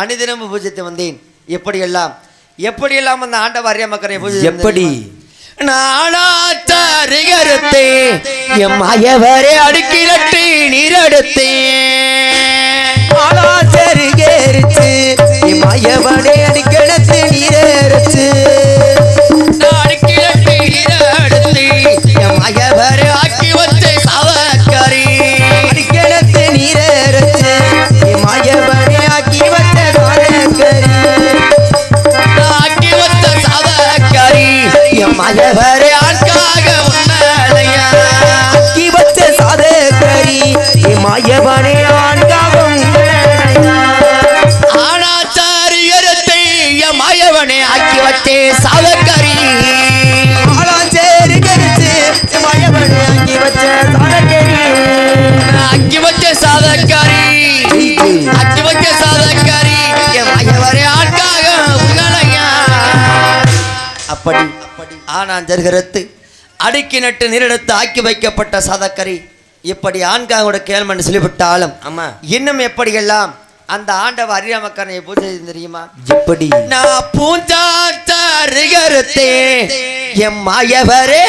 அனுதினமும் பூஜித்து வந்தேன். எப்படியெல்லாம்? எப்படியெல்லாம் அந்த ஆண்டவ அரியமக்கரை பூஜை எப்படி? நாளாத்தருகருத்தே எம் அயவரே அடுக்கிலட்டு நீரெடுத்தே. ஆளாச்சருகேரிச்சு இமயவனே அடிக்கிடத்து நீரேரச்சு எம் அயவரே ஆட்காக உன்னலையா ஆக்கி வச்ச சாதக்கரி இமயவனே ஆண்காவும் ஆனாச்சாரியரத்தை எம் ஆக்கி வச்சே சவக்கரி ஆக்கி வச்ச அக்கி வச்ச அப்படி ஆனான் ஜர்கரத்து அடுக்கி நட்டு நீரெடுத்து ஆக்கி வைக்கப்பட்ட சாதக்கரி இப்படி ஆண்காவோட கேள்மன் சொல்லிவிட்டாலும் ஆமா இன்னும் எப்படியெல்லாம் அந்த ஆண்டவ அரியாமக்கரனை பூஜை செய்து தெரியுமா? எப்படி நான் பூஞ்சாத்தருகருத்தே எம் மாயவரே